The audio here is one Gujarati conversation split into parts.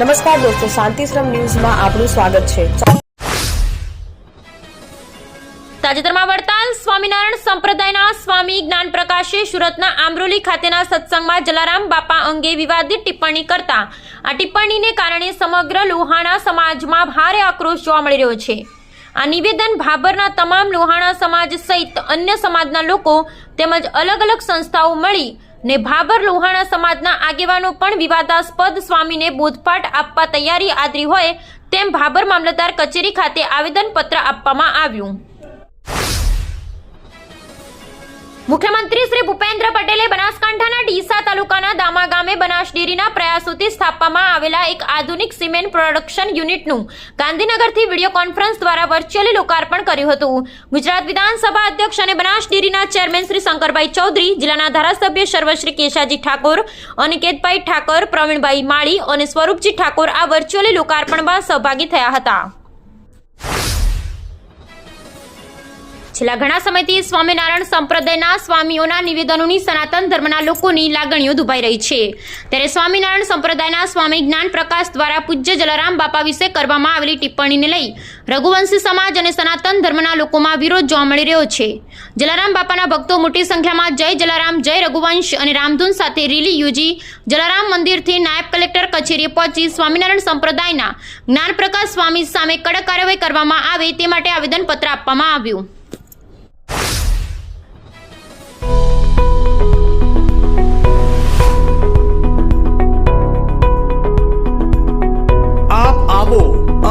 નમસ્કાર દોસ્તો શાંતિશ્રમ ન્યૂઝમાં આપનું સ્વાગત છે. તાજેતરમાં વડતાલ સ્વામિનારાયણ સંપ્રદાયના સ્વામી જ્ઞાન પ્રકાશે સુરતના આમરોલી ખાતેના સત્સંગમાં જલારામ બાપા અંગે વિવાદિત ટિપ્પણી કરતા. આ ટિપ્પણીને કારણે સમગ્ર લોહાણા સમાજમાં ભારે આક્રોશ જોવા મળી રહ્યો છે. આ નિવેદન ભાભરના તમામ લોહાણા સમાજ સહિત અન્ય સમાજના લોકો તેમજ અલગ અલગ સંસ્થાઓ મળી ને ભાભર લોહાણા સમાજના આગેવાનો પણ વિવાદાસ્પદ સ્વામીને બોધપાઠ આપવા તૈયારી આદરી હોય તેમ ભાભર મામલતદાર કચેરી ખાતે આવેદનપત્ર આપવામાં આવ્યું. મુખ્યમંત્રી શ્રી ભૂપેન્દ્ર પટેલે બનાસકાંઠાના ડીસા તાલુકાના દામા ગામે બનાસ ડેરીના પ્રયાસોથી સ્થાપવામાં આવેલા એક આધુનિક સિમેન્ટ પ્રોડક્શન યુનિટનું ગાંધીનગરથી વીડિયો કોન્ફરન્સ દ્વારા વર્ચ્યુઅલી લોકાર્પણ કર્યું હતું. ગુજરાત વિધાનસભા અધ્યક્ષ અને બનાસ ડેરીના ચેરમેન શ્રી શંકરભાઈ ચૌધરી, જિલ્લાના ધારાસભ્ય સર્વશ્રી કેશાજી ઠાકોર, અનિકેતભાઈ ઠાકોર, પ્રવીણભાઈ માળી અને સ્વરૂપજી ઠાકોર આ વર્ચ્યુઅલી લોકાર્પણમાં સહભાગી થયા હતા. છેલ્લા ઘણા સમયથી સ્વામિનારાયણ સંપ્રદાયના સ્વામીઓના નિવેદનોની સનાતન ધર્મના લોકોની લાગણીઓ દુભાઈ રહી છે. ત્યારે સ્વામિનારાયણ સંપ્રદાયના સ્વામી જ્ઞાન પ્રકાશ દ્વારા પૂજ્ય જલારામ બાપા વિશે કરવામાં આવેલી ટિપ્પણીને લઈ રઘુવંશી સમાજ અને સનાતન ધર્મના લોકોમાં વિરોધ જોવા મળી રહ્યો છે. જલારામ બાપાના ભક્તો મોટી સંખ્યામાં જય જલારામ, જય રઘુવંશ અને રામધૂન સાથે રેલી યોજી જલારામ મંદિરથી નાયબ કલેક્ટર કચેરીએ પહોંચી સ્વામિનારાયણ સંપ્રદાયના જ્ઞાન પ્રકાશ સ્વામી સામે કડક કાર્યવાહી કરવામાં આવે તે માટે આવેદનપત્ર આપવામાં આવ્યું.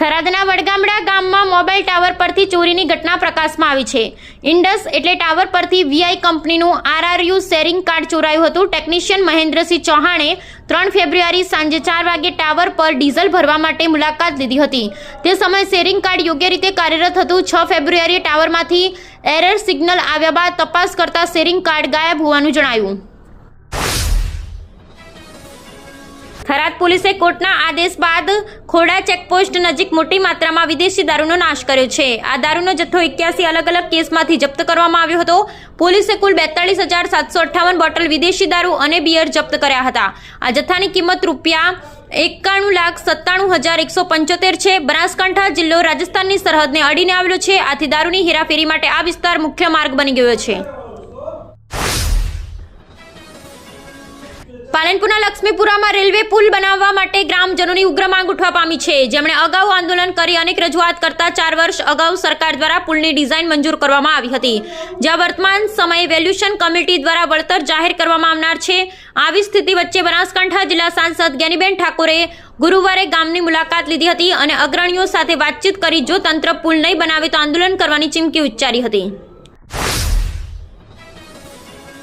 થરાદના વડગામડા ગામમાં મોબાઈલ ટાવર પરથી ચોરીની ઘટના પ્રકાશમાં આવી છે. ઇન્ડસ એટલે ટાવર પરથી વીઆઈ કંપનીનું આરઆરયુ શેરિંગ કાર્ડ ચોરાયું હતું. ટેકનિશિયન મહેન્દ્રસિંહ ચૌહાણે ત્રણ ફેબ્રુઆરી સાંજે ચાર વાગે ટાવર પર ડીઝલ ભરવા માટે મુલાકાત લીધી હતી. તે સમયે શેરિંગ કાર્ડ યોગ્ય રીતે કાર્યરત હતું. છ ફેબ્રુઆરીએ ટાવરમાંથી એરર સિગ્નલ આવ્યા બાદ તપાસ કરતા શેરિંગ કાર્ડ ગાયબ હોવાનું જણાયું. થરાદ પોલીસે કોર્ટના આદેશ બાદ ખોડા ચેકપોસ્ટ નજીક મોટી માત્રામાં વિદેશી દારૂનો નાશ કર્યો છે. આ દારૂનો જથ્થો એક્યાસી અલગ અલગ કેસમાંથી જપ્ત કરવામાં આવ્યો હતો. પોલીસે કુલ બેતાળીસ હજાર સાતસો અઠ્ઠાવન બોટલ વિદેશી દારૂ અને બિયર જપ્ત કર્યા હતા. આ જથ્થાની કિંમત રૂપિયા એકાણું લાખ સત્તાણું હજાર એકસો પંચોતેર છે. બનાસકાંઠા જિલ્લો રાજસ્થાનની સરહદને અડીને આવેલો છે. આથી દારૂની હેરાફેરી માટે આ વિસ્તાર મુખ્ય માર્ગ બની ગયો છે. પાલનપુરના લક્ષ્મીપુરામાં રેલવે પુલ બનાવવા માટે ગ્રામજનોની ઉગ્ર માંગ ઉઠવા પામી છે. જેમણે અગાઉ આંદોલન કરી અનેક રજૂઆત કરતા ચાર વર્ષ અગાઉ સરકાર દ્વારા પુલની ડિઝાઇન મંજૂર કરવામાં આવી હતી. જ્યાં વર્તમાન સમયે વેલ્યુશન કમિટી દ્વારા વળતર જાહેર કરવામાં આવનાર છે. આવી સ્થિતિ વચ્ચે બનાસકાંઠા જિલ્લા સાંસદ જ્ઞાનીબેન ઠાકોરે ગુરુવારે ગામની મુલાકાત લીધી હતી અને અગ્રણીઓ સાથે વાતચીત કરી જો તંત્ર પુલ નહીં બનાવે તો આંદોલન કરવાની ચીમકી ઉચ્ચારી હતી.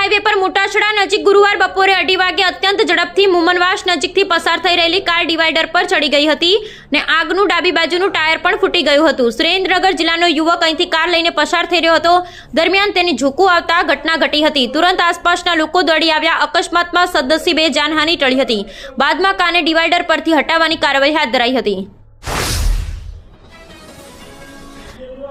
હાઈવે પર મોટાછડા નજીક ગુરુવાર બપોરે અઢી વાગે અત્યંત ઝડપથી મુમનવાસ નજીકથી પસાર થઈ રહેલી કાર ડિવાઈડર પર ચડી ગઈ હતી ને આગનું ડાબી બાજુનું ટાયર પણ ફૂટી ગયું હતું. સુરેન્દ્રનગર જિલ્લાનો યુવક અહીંથી કાર લઈને પસાર થઈ રહ્યો હતો. દરમિયાન તેની ઝૂકું આવતા ઘટના ઘટી હતી. તુરંત આસપાસના લોકો દોડી આવ્યા. અકસ્માતમાં સદનસીબે જાનહાની ટળી હતી. બાદમાં કારને ડિવાઈડર પરથી હટાવવાની કાર્યવાહી હાથ ધરાઈ હતી.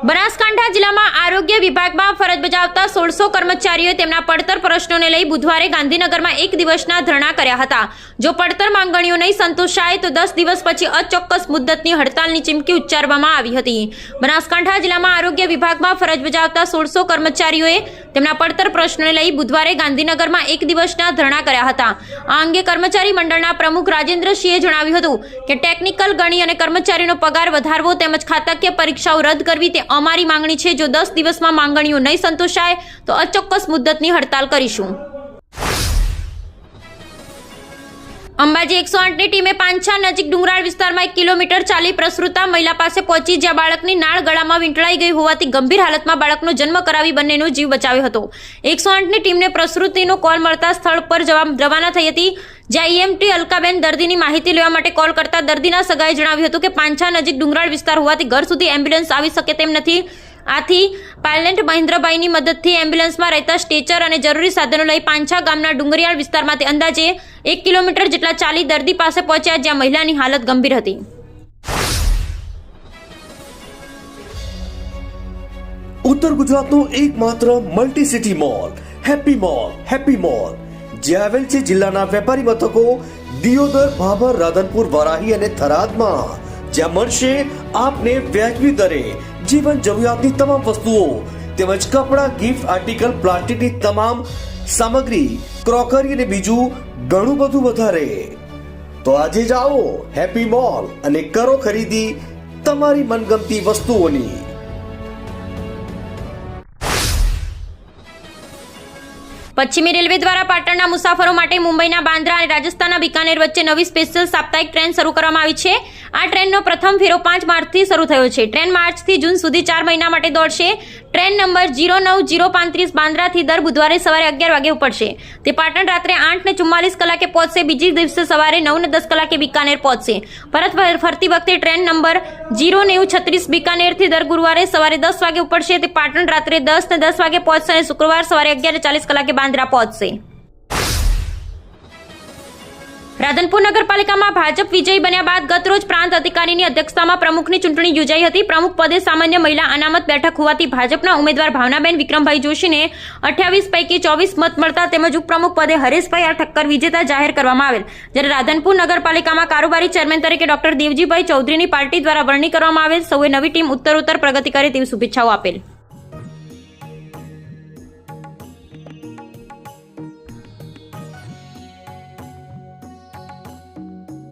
બનાસકાંઠા જિલ્લામાં આરોગ્ય વિભાગમાં ફરજ બજાવતા સોળસો કર્મચારીઓએ તેમના પડતર પ્રશ્નોને લઈ બુધવારે ગાંધીનગરમાં એક દિવસના ધરણા કર્યા હતા. જો પડતર માંગણીઓ નહીં સંતોષાય, તો દસ દિવસ પછી અચોક્કસ મુદ્દતની હડતાલની ચીમકી ઉચ્ચારવામાં આવી હતી. બનાસકાંઠા જિલ્લામાં આરોગ્ય વિભાગમાં ફરજ બજાવતા સોળસો કર્મચારીઓએ તેમના પડતર પ્રશ્નોને લઈ બુધવારે ગાંધીનગરમાં એક દિવસના ધરણા કર્યા હતા. આ અંગે કર્મચારી મંડળના પ્રમુખ રાજેન્દ્રસિંહે જણાવ્યું હતું કે, ટેકનિકલ ગણી અને કર્મચારીનો પગાર વધારવો તેમજ ખાતાકીય પરીક્ષાઓ રદ કરવી તે અમારી માંગણી છે જો દસ દિવસમાં માંગણીઓ નહીં સંતોષાય તો અચોક્કસ મુદ્દતની હડતાલ કરીશું. અંબાજી એકસો આઠની ટીમે પાંછા નજીક ડુંગરાળ વિસ્તારમાં એક કિલોમીટર ચાલી પ્રસૃતા મહિલા પાસે પહોંચી જ્યાં બાળકની નાળ ગળામાં વીંટળાઈ ગઈ હોવાથી ગંભીર હાલતમાં બાળકનો જન્મ કરાવી બંનેનો જીવ બચાવ્યો હતો. એકસો આઠની ટીમને પ્રસૃતિનો કોલ મળતા સ્થળ પર જવા રવાના થઈ હતી, જ્યાં ઈએમટી અલકાબેન દર્દીની માહિતી લેવા માટે કોલ કરતા દર્દીના સગાએ જણાવ્યું હતું કે પાંછા નજીક ડુંગરાળ વિસ્તાર હોવાથી ઘર સુધી એમ્બ્યુલન્સ આવી શકે તેમ નથી. આથી પાયલન્ટ મહેન્દ્રભાઈની મદદથી એમ્બ્યુલન્સમાં રહેતા સ્ટેચર અને જરૂરી સાધનો લઈ પાંછા ગામના ડુંગરિયાળ વિસ્તારમાંથી અંદાજે એક કિલોમીટર જેટલા ચાલી દર્દી પાસે પહોંચ્યા જ્યાં મહિલાની હાલત ગંભીર હતી. ઉત્તર ગુજરાતનો એકમાત્ર multi city mall happy mall happy mall જે આવેલ છે જિલ્લાના વેપારી મથકો દિયોદર, ભાભર, રાધનપુર, વરાહી અને થરાદમાં. જ્યાં મળશે આપને વ્યાજબી દરે જીવન જરૂરિયાતની તમામ વસ્તુઓ, તેમજ કપડાં ગિફ્ટ આર્ટિકલ પ્લાસ્ટિકની તમામ સામગ્રી ક્રોકરી અને બીજું ઘણું બધું વધારે. તો આજે જાઓ હેપી મોલ અને કરો ખરીદી તમારી મનગમતી વસ્તુઓની. પશ્ચિમી રેલવે દ્વારા પાટણના મુસાફરો માટે મુંબઈના બાંદ્રા અને રાજસ્થાનના બિકાનેર વચ્ચે નવી સ્પેશિયલ સાપ્તાહિક ટ્રેન શરૂ કરવામાં આવી છે. આ ટ્રેનનો પ્રથમ ફેરો પાંચ માર્ચથી શરૂ થયો છે. ટ્રેન માર્ચથી જૂન સુધી ચાર મહિના માટે દોડશે. ટ્રેન નંબર જીરો નવ જીરો પાંત્રીસ બાંદ્રાથી દર બુધવારે સવારે અગિયાર વાગે ઉપડશે. તે પાટણ રાત્રે આઠ ને ચુમ્માલીસ કલાકે પહોંચશે. બીજી દિવસે સવારે નવ ને દસ કલાકે બિકાનેર પહોંચશે. પરત ફર- ફરતી વખતે ટ્રેન નંબર જીરો નેવું છત્રીસ બિકાનેરથી દર ગુરુવારે સવારે દસ વાગે ઉપડશે. તે પાટણ રાત્રે દસ ને દસ વાગે પહોંચશે અને શુક્રવાર સવારે અગિયાર ચાલીસ કલાકે બાંદ્રા પહોંચશે. રાધનપુર નગરપાલિકામાં ભાજપ વિજયી બન્યા બાદ ગતરોજ પ્રાંત અધિકારીની અધ્યક્ષતામાં પ્રમુખની ચૂંટણી યોજાઈ હતી. પ્રમુખ પદે સામાન્ય મહિલા અનામત બેઠક હોવાથી ભાજપના ઉમેદવાર ભાવનાબેન વિક્રમભાઈ જોશીને અઠ્યાવીસ પૈકી ચોવીસ મત મળતા તેમજ ઉપપ્રમુખ પદે હરેશભાઈ આ ઠક્કર વિજેતા જાહેર કરવામાં આવેલ. જ્યારે રાધનપુર નગરપાલિકામાં કારોબારી ચેરમેન તરીકે ડોક્ટર દેવજીભાઈ ચૌધરીની પાર્ટી દ્વારા વરણી કરવામાં આવેલ. સૌએ નવી ટીમ ઉત્તરોત્તર પ્રગતિ કરે તેવી શુભેચ્છાઓ આપેલ.